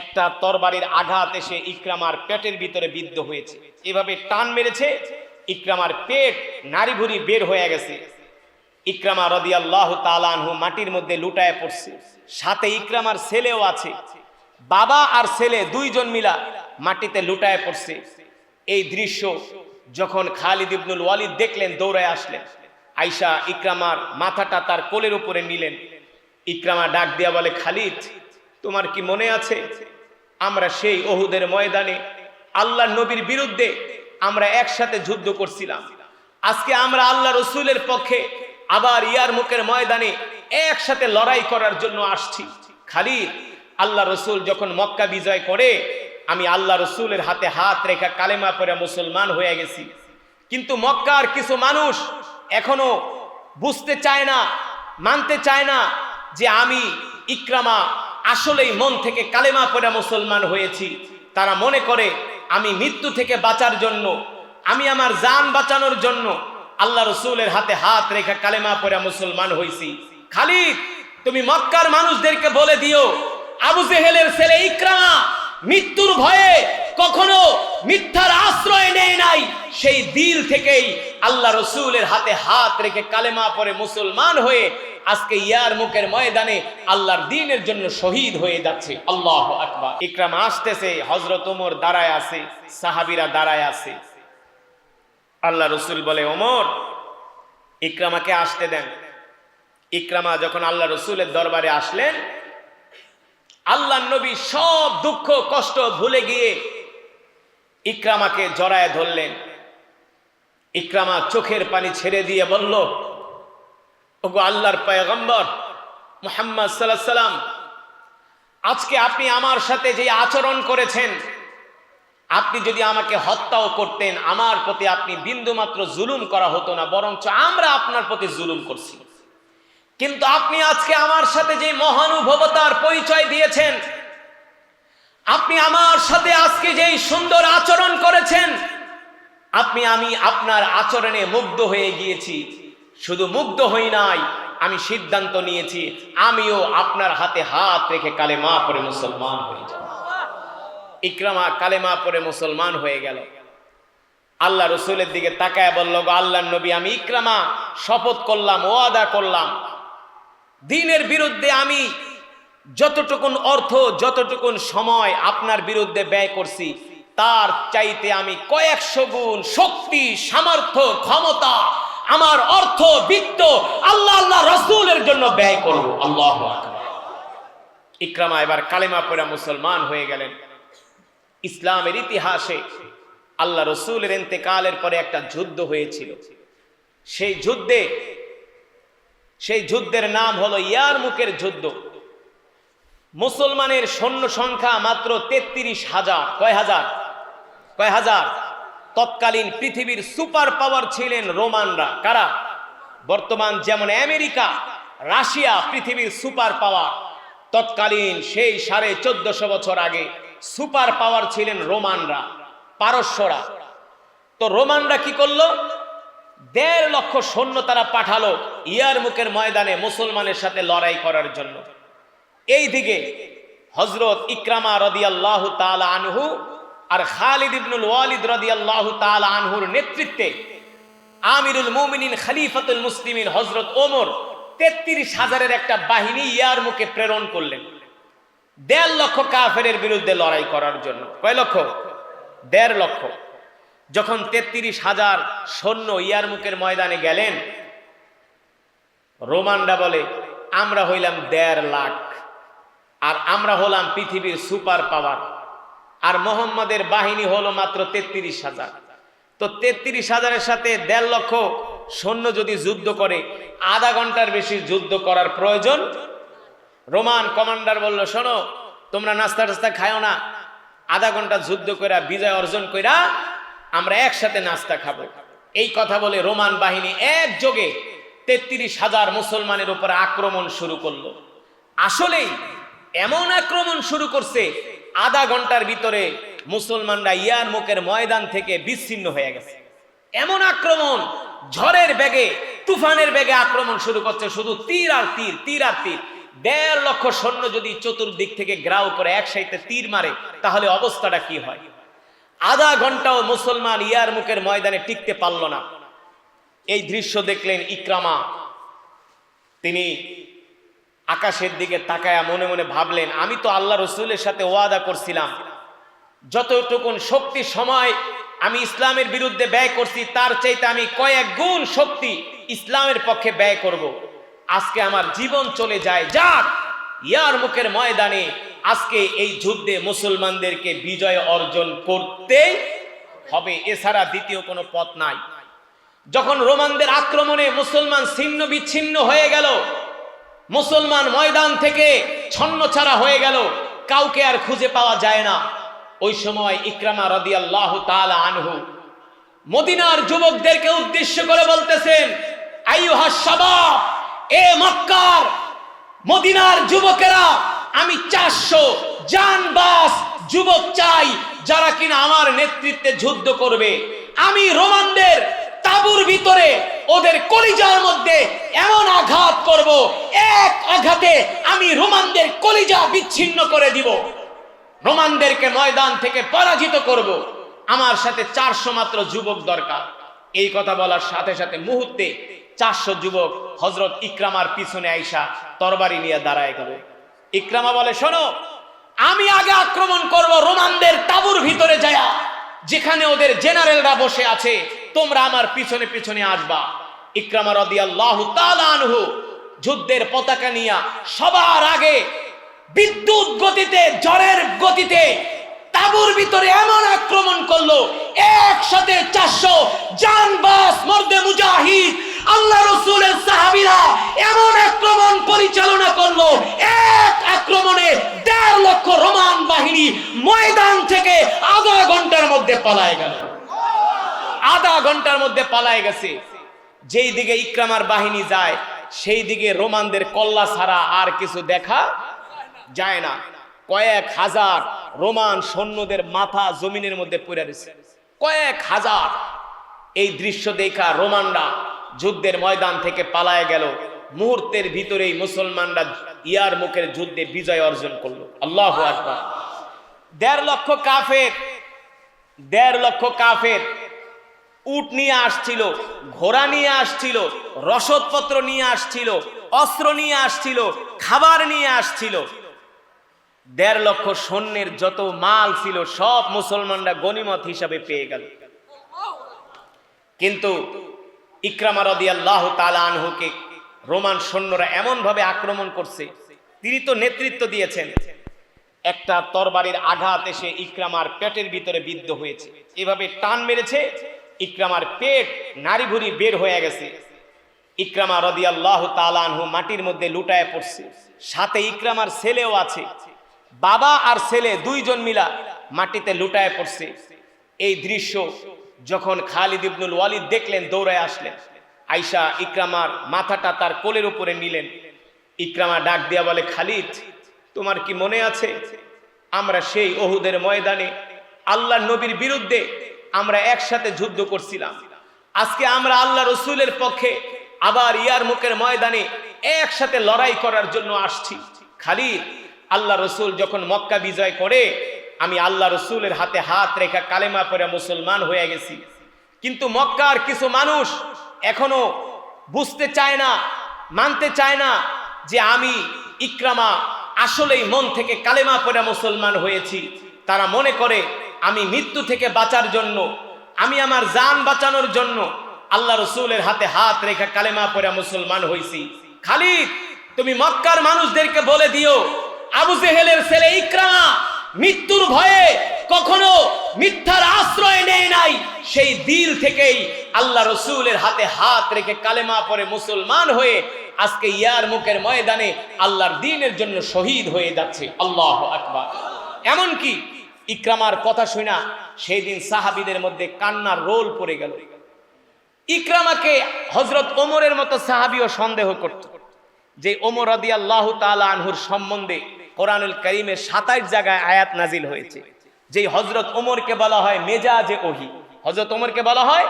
একটা তরবারির আঘাত এসে ইকরামার পেটের ভিতরে বিদ্ধ হয়েছে। এভাবে টান মেরেছে, ইকরামার পেট নারী ভুরি বের হয়ে গেছে। ইকরামা রদি আল্লাহ তালানহু মাটির মধ্যে লুটায় পড়ছে। সাথে ইকরামার ছেলেও আছে। বাবা আর ছেলে দুইজন মিলা মাটিতে লুটায় পড়ছে। এই দৃশ্য যখন খালিদ ইবনুল ওয়ালিদ দেখলেন, দৌড়ায় আসলেন। আইসা ইকরামার মাথাটা তার কোলের উপরে নিলেন। ইকরামা ডাক দিয়া বলে, খালিদ তোমার কি মনে আছে? আমরা সেই অহুদের ময়দানে আল্লাহ নবীর বিরুদ্ধে আমরা একসাথে যুদ্ধ করছিলাম। আজকে আমরা আল্লাহ রসুলের পক্ষে আবার ইয়ার মুখের ময়দানে একসাথে লড়াই করার জন্য আসছি। খালি আল্লাহ রসুল যখন মক্কা বিজয় করে, আমি আল্লাহ রসুলের হাতে হাত রেখা কালেমা পরে মুসলমান হয়ে গেছি। কিন্তু মক্কার কিছু মানুষ এখনও বুঝতে চায় না, মানতে চায় না যে আমি ইকরামা আসলেই মন থেকে কালেমা পড়ে মুসলমান হয়েছি। তারা মনে করে, আমি মৃত্যু থেকে বাঁচার জন্য, আমি আমার জান বাঁচানোর জন্য আল্লাহ রসুলের হাতে হাত রেখে কালেমা পড়ে মুসলমান হয়েছি। খালিদ, তুমি মক্কার মানুষদেরকে বলে দিও, আবু জেহেলের ছেলে ইকরামা মৃত্যুর ভয়ে কখনো মিথ্যার আশ্রয় নেয় নাই, সেই দিল থেকেই আল্লাহ রসুলের হাতে হাত রেখে কালেমা পরে মুসলমান হয়ে আজকে ইয়ার মুখের ময়দানে আল্লাহর দিনের জন্য শহীদ হয়ে যাচ্ছে। আল্লাহ আকবার। ইকরাম আসতেছে হজরত ওমর দাঁড়ায় আছে, সাহাবিরা দাঁড়ায় আছে। আল্লাহ রসুল বলে, ওমর, ইকরামাকে আসতে দেন। ইকরামা যখন আল্লাহ রসুলের দরবারে আসলেন, আল্লাহ নবী সব দুঃখ কষ্ট ভুলে গিয়ে ইকরামাকে জড়ায় ধরলেন। ইকরামা চোখের পানি ছেড়ে দিয়ে বলল, ওগো আল্লাহর পয়গম্বর, মুহাম্মদ সাল্লাহ সাল্লাম, আজকে আপনি আমার সাথে যে আচরণ করেছেন, আপনি যদি আমাকে হত্যাও করতেন, আমার প্রতি আপনি বিন্দুমাত্র জুলুম করা হতো না, বরঞ্চ আমরা আপনার প্রতি জুলুম করছি। কিন্তু আপনি আজকে আমার সাথে যে মহানুভবতার পরিচয় দিয়েছেন, আপনি আমার সাথে আজকে যেই সুন্দর আচরণ করেছেন আপনি, আমি আপনার আচরণে মুগ্ধ হয়ে গিয়েছি। শুধু মুগ্ধ হই নাই, আমি সিদ্ধান্ত নিয়েছি, আমিও আপনার হাতে হাত রেখে কালেমা পরে মুসলমান হয়ে যাব। ইকরামা কালেমা পরে মুসলমান হয়ে গেল। আল্লাহ রসুলের দিকে তাকায় বলল, গো আল্লাহ নবী, আমি ইকরামা, শপথ করলাম, ওয়াদা করলাম। দিনের বিরুদ্ধে আমি যতটুকুন অর্থ, যতটুকুন সময় আপনার বিরুদ্ধে ব্যয় করছি তার চাইতে আমি কয়েকশো গুণ শক্তি, সামর্থ্য, ক্ষমতা, আমার অর্থ, বিত্ত আল্লাহ আল্লাহ রসুলের জন্য ব্যয় করব। আল্লাহ ইকরামা এবার কালেমা পড়া মুসলমান হয়ে গেলেন। ইসলামের ইতিহাসে আল্লাহ রসুলের এতেকালের পরে একটা যুদ্ধ হয়েছিল। সেই যুদ্ধে, সেই যুদ্ধের নাম হলো ইয়ার মুখের যুদ্ধ। মুসলমানের সৈন্য সংখ্যা মাত্র তেত্রিশ হাজার, কয় হাজার? কয় হাজার? তৎকালীন পৃথিবীর সুপার পাওয়ার ছিলেন রোমানরা। কারা? বর্তমান যেমন আমেরিকা, রাশিয়া পৃথিবীর সুপার পাওয়ার। তৎকালীন সেই সাড়ে চোদ্দশো বছর আগে সুপার পাওয়ার ছিলেন রোমানরা, পারস্যরা। তো রোমানরা কি করল? দেড় লক্ষ সৈন্য তারা পাঠালো ইয়ার মুখের ময়দানে মুসলমানের সাথে লড়াই করার জন্য। এই দিকে হজরত ইকরামা রদিয়াল্লাহ তালা আনহু আর খালিদ ইবনুল ওয়ালিদ রদিয়াল্লাহ তালা আনহুর নেতৃত্বে আমিরুল মুমিনিন খলিফাতুল মুসলিমিন হজরত ওমর তেত্রিশ হাজারের একটা বাহিনী ইয়ার মুখে প্রেরণ করলেন। দেড় লক্ষ কাফের বিরুদ্ধে লড়াই করার জন্য। কয় লক্ষ? দেড় লক্ষ। যখন তেত্রিশ হাজার সৈন্য ইয়ার মুখের ময়দানে গেলেন, রোমানরা বলে, আমরা হইলাম দেড় লাখ, আর আমরা হলাম পৃথিবীর সুপার পাওয়ার। আর মোহাম্মদের বাহিনী হলো মাত্র তেত্রিশ হাজার। তো তেত্রিশ হাজারের সাথে দেড় লক্ষ সৈন্য যদি যুদ্ধ করে, আধা ঘণ্টার বেশি যুদ্ধ করার প্রয়োজন? রোমান কমান্ডার বলল, শোনো, তোমরা নাস্তা টাস্তা খাও না। আধা ঘণ্টা যুদ্ধ কইরা, বিজয় অর্জন কইরা আমরা একসাথে নাস্তা খাব। এই কথা বলে রোমান বাহিনী একযোগে তেত্রিশ হাজার মুসলমানের উপরে আক্রমণ শুরু করল। আসলেই এমন আক্রমণ শুরু করছে আধা ঘণ্টার ভিতরে মুসলমানরা ইয়ার মুখের ময়দান থেকে বিচ্ছিন্ন হয়ে গেছে। এমন আক্রমণ, ঝড়ের বেগে, তুফানের বেগে আক্রমণ শুরু করছে, শুধু তীর আর তীর তীর আর তীর। দেড় লক্ষ সৈন্য যদি চতুর্দিক থেকে গ্রাউ করে এক সাইতে তীর মারে, তাহলে অবস্থাটা কি হয়? আধা ঘন্টাও মুসলমান ইয়ার মুখের ময়দানে টিকতে পারল না। এই দৃশ্য দেখলেন ইকরামা। তিনি আকাশের দিকে তাকায়া মনে মনে ভাবলেন, আমি তো আল্লাহ রসুলের সাথে ওয়াদা করছিলাম যতটুকুন শক্তি সময় আমি ইসলামের বিরুদ্ধে ব্যয় করছি, তার চাইতে আমি কয়েক গুণ শক্তি ইসলামের পক্ষে ব্যয় করব। আজকে আমার জীবন চলে যায়, যাক, ইয়ার মুখের ময়দানে আজকে এই যুদ্ধে মুসলমানদেরকে বিজয় অর্জন করতে হবে, এছাড়া দ্বিতীয় কোনো পথ নাই যখন রোমানদের আক্রমণে মুসলমান ছিন্ন বিচ্ছিন্ন হয়ে গেল মুসলমান ময়দান থেকে ছন্ন ছাড়া হয়ে গেল, কাউকে আর খুঁজে পাওয়া যায় না। ওই সময় ইকরামা রাদিয়াল্লাহ তাআলা আনহু মদিনার যুবকদেরকে উদ্দেশ্য করে বলতেছেন, আইয়ুহা শাবাব এ মক্কার মদিনার যুবকেরা, আমি চারশো জানবাস যুবক চাই যারা কিনা আমার নেতৃত্বে যুদ্ধ করবে। আমি রোমানদের তাবুর ভিতরে ওদের কলিজার মধ্যে এমন আঘাত করব, এক আঘাতে আমি রোমানদের কলিজা বিচ্ছিন্ন করে দিব। রোমানদেরকে ময়দান থেকে পরাজিত করব। আমার সাথে চারশো মাত্র যুবক দরকার। এই কথা বলার সাথে সাথে মুহূর্তে চারশো যুবক হজরত ইকরামার পিছনে আইসা তরবারি নিয়ে দাঁড়ায় গেল। ইকরামা বলে, শোনো, আমি আগে আক্রমণ করব রোমানদের তাবুর ভিতরে যায়া। যেখানে ওদের জেনারেলরা বসে আছে, তোমরা আমার পিছনে পিছনে আসবা। ইকরামা রাদিয়াল্লাহু তাআলা আনহু যুদ্ধের পতাকা নিয়া সবার আগে বিদ্যুৎ গতিতে, জ্বরের গতিতে তাবুর ভিতরে এমন আক্রমণ করল, একসাথে চারশো জানবাস মর্দে মুজাহিদ আল্লাহ রসুলের সাহাবিরা এমন আক্রমণ পরিচালনা করল। এক আক্রমণে দেড় লক্ষ রোমান বাহিনী ময়দান থেকে আধা ঘণ্টার মধ্যে পালায় গেল। আধা ঘণ্টার মধ্যে পালায় গেছে। যেই দিকে ইকরামার বাহিনী যায়, সেই দিকে রোমানদের কল্লা ছাড়া আর কিছু দেখা যায় না। কয়েক হাজার রোমান সৈন্যদের মাথা জমিনের মধ্যে পড়ে রয়েছে কয়েক হাজার এই দৃশ্য দেখা রোমানরা যুদ্ধের ময়দান থেকে পালায় গেল। মুহূর্তের ভিতরেই মুসলমানরা ইয়ার মুখের যুদ্ধে বিজয় অর্জন করল। আল্লাহ দেড় লক্ষ কাফের, দেড় লক্ষ কাফের উট নিয়ে আসছিল, ঘোড়া নিয়ে আসছিল, রসদপত্র নিয়ে আসছিল, অস্ত্র নিয়ে আসছিল, খাবার নিয়ে আসছিল। দেড় লক্ষ সৈন্যের যত মাল ছিল সব মুসলমানরা গনিমত হিসাবে পেয়ে গেল। কিন্তু ইকরামা রদি আল্লাহ আনহুকে রোমান সৈন্যরা এমনভাবে আক্রমণ করছে, তিনি তো নেতৃত্ব দিয়েছেন। একটা তরবারির আঘাত এসে ইকরামার পেটের ভিতরে বিদ্ধ হয়েছে। এভাবে টান মেরেছে, ইকরামার পেট নারী ভুরি বের হয়ে গেছে। ইকরামা রদি আল্লাহ তালানহু মাটির মধ্যে লুটায় পড়ছে। সাথে ইকরামার ছেলেও আছে। বাবা আর ছেলে দুইজন মিলা মাটিতে লুটায় পড়ছে। এই দৃশ্য যখন খালিদ ইবনুল ওয়ালিদ দেখলেন, দৌড়ায় আসলেন। আইসা ইকরামার মাথাটা তার কোলের উপরে নিলেন। ইকরামা ডাক দিয়া বলে, খালিদ, তোমার কি মনে আছে? আমরা সেই অহুদের ময়দানে আল্লাহ নবীর বিরুদ্ধে আমরা একসাথে যুদ্ধ করছিলাম। আজকে আমরা আল্লাহ রসুলের পক্ষে আবার ইয়ার মুখের ময়দানে একসাথে লড়াই করার জন্য আসছি। খালিদ, আল্লাহ রসুল যখন মক্কা বিজয় করে আমি আল্লাহ রসুলের হাতে হাত রেখা কালেমা পরে মুসলমান হয়ে গেছি। কিন্তু মক্কার কিছু মানুষ এখনও বুঝতে চায় না, মানতে চায় না যে আমি ইকরামা আসলেই মন থেকে কালেমা পরে মুসলমান হয়েছি। তারা মনে করে, আমি মৃত্যু থেকে বাঁচার জন্য, আমি আমার জান বাঁচানোর জন্য আল্লাহ রসুলের হাতে হাত রেখা কালেমা পরে মুসলমান হয়েছি। খালিদ, তুমি মক্কার মানুষদেরকে বলে দিও, আবু জেহেলের ছেলে ইকরামা মৃত্যুর ভয়ে কখনো মিথ্যার আশ্রয় নেয় নাই। সেই দিল থেকেই আল্লাহ রসুলের হাতে হাত রেখে কালেমা পরে মুসলমান হয়ে আজকে ইয়ার মুখের ময়দানে আল্লাহর দিনের জন্য শহীদ হয়ে যাচ্ছে। আল্লাহ আকবার। এমনকি ইকরামার কথা শুনা সেই দিন সাহাবিদের মধ্যে কান্নার রোল পড়ে গেল। ইকরামাকে হজরত ওমরের মতো সাহাবিও সন্দেহ করত যে ওমর রদি আল্লাহ তালা আনহুর সম্বন্ধে কোরআনুল করিমের সাতাইশ জায়গায় আয়াত নাজিল হয়েছে। যে হজরত ওমরকে বলা হয় মেজাজে ওহি। হজরত ওমরকে বলা হয়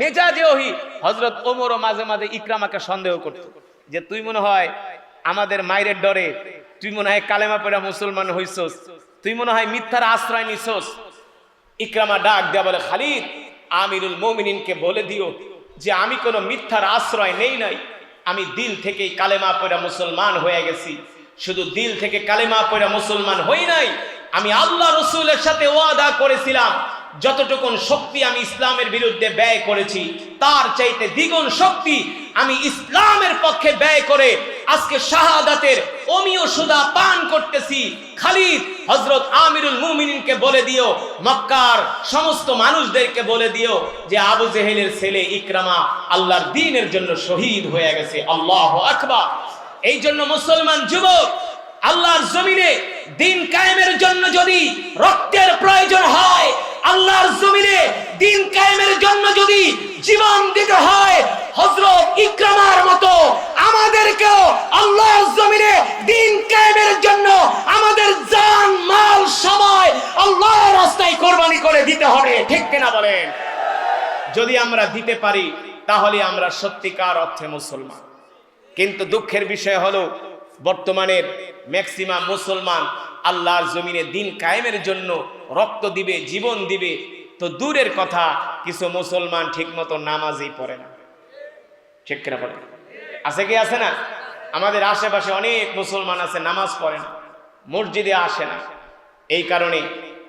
মেজাজে ওহি। হজরত ওমরও মাঝে মাঝে ইকরামাকে সন্দেহ করত। যে তুই মনে হয় আমাদের মায়ের ডরে, তুই মনে হয় কালেমা পড়া মুসলমান হইছস, তুই মনে হয় মিথ্যার আশ্রয় নিছস। ইকরামা ডাক দেয়া বলে, খালিদ, আমিরুল মোমিনিনকে বলে দিও যে আমি কোনো মিথ্যার আশ্রয় নেই নাই। আমি দিল থেকেই কালেমা পড়া মুসলমান হয়ে গেছি। শুধু দিল থেকে কালেমা পড়া মুসলমান হই নাই, আমি আল্লাহ রসুলের সাথে ওয়াদা করেছিলাম, যতটুকুন শক্তি আমি ইসলামের বিরুদ্ধে ব্যয় করেছি, তার চাইতে দ্বিগুণ শক্তি আমি ইসলামের পক্ষে ব্যয় করে আজকে শাহাদাতের অমীয় সুদা পান করতেছি। খালিদ হজরত আমিরুল মুমিনকে বলে দিও, মক্কার সমস্ত মানুষদেরকে বলে দিও যে আবু জেহেলের ছেলে ইকরামা আল্লাহর দিনের জন্য শহীদ হয়ে গেছে। আল্লাহ আকবার। এই জন্য মুসলমান যুবক, আল্লাহর জমিনে দিন কায়েমের জন্য যদি রক্তের প্রয়োজন হয়, আল্লাহর জমিনে দিন কায়েমের জন্য যদি জীবন দিতে হয় হজরত ইকরামার মতো আমাদেরকেও আল্লাহর জমিনে দিন কায়েমের জন্য আমাদের জান, মাল, সময় আল্লাহর রাস্তায় কোরবানি করে দিতে হবে। ঠিক কিনা বলেন? যদি আমরা দিতে পারি, তাহলে আমরা সত্যিকার অর্থে মুসলমান। কিন্তু দুঃখের বিষয় হলো, বর্তমানের ম্যাক্সিমাম মুসলমান আল্লাহর জমিনে দিন কায়েমের জন্য রক্ত দিবে, জীবন দিবে। তো দূরের কথা, কিছু মুসলমান ঠিকমতো নামাজই পড়ে না। ঠিক কিনা পড়ে আছে কি, আছে না? আমাদের আশেপাশে অনেক মুসলমান আছে, নামাজ পড়ে না, মসজিদে আসে না। এই কারণে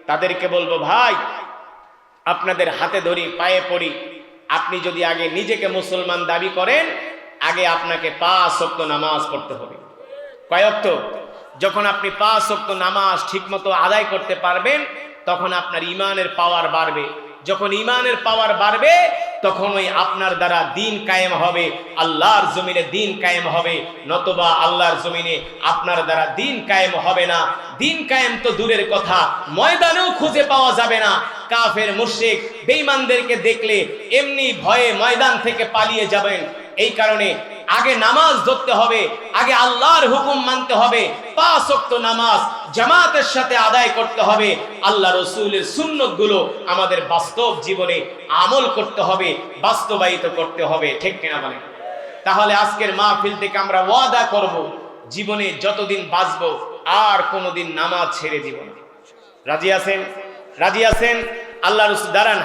তাদেরকে বলব, ভাই, আপনাদের হাতে ধরি, পায়ে পড়ি। আপনি যদি আগে নিজেকে মুসলমান দাবি করেন আগে আপনাকে পাঁচ শক্ত নামাজ পড়তে হবে। কয়ক্ত যখন আপনি পাঁচ শক্ত নামাজ ঠিকমতো আদায় করতে পারবেন, তখন আপনার ইমানের পাওয়ার বাড়বে। যখন ইমানের পাওয়ার বাড়বে তখন ওই আপনার দ্বারা দিন কায়েম হবে, আল্লাহর জমিনে দিন কায়েম হবে, নতবা আল্লাহর জমিনে আপনার দ্বারা দিন কায়েম হবে না। দিন কায়েম তো দূরের কথা, ময়দানেও খুঁজে পাওয়া যাবে না। কাফের, মুশরিক, বেঈমানদেরকে দেখলে এমনি ভয়ে ময়দান থেকে পালিয়ে যাবেন। এই কারণে আগে নামাজ ধরতে হবে, আগে আল্লাহর হুকুম মানতে হবে নামাজ জামাতের সাথে আদায় করতে হবে, আল্লাহ রসুলের সুন্নতগুলো আমাদের বাস্তব জীবনে আমল করতে হবে, বাস্তবায়িত করতে হবে, ঠিক কিনা বলেন? তাহলে আজকের মাহফিল থেকে আমরা ওয়াদা করব, জীবনে যতদিন বাঁচবো, আর কোনোদিন নামাজ ছেড়ে দিব না। রাজি আছেন? রাজি আছেন? আল্লাহ রসুল দাঁড়ান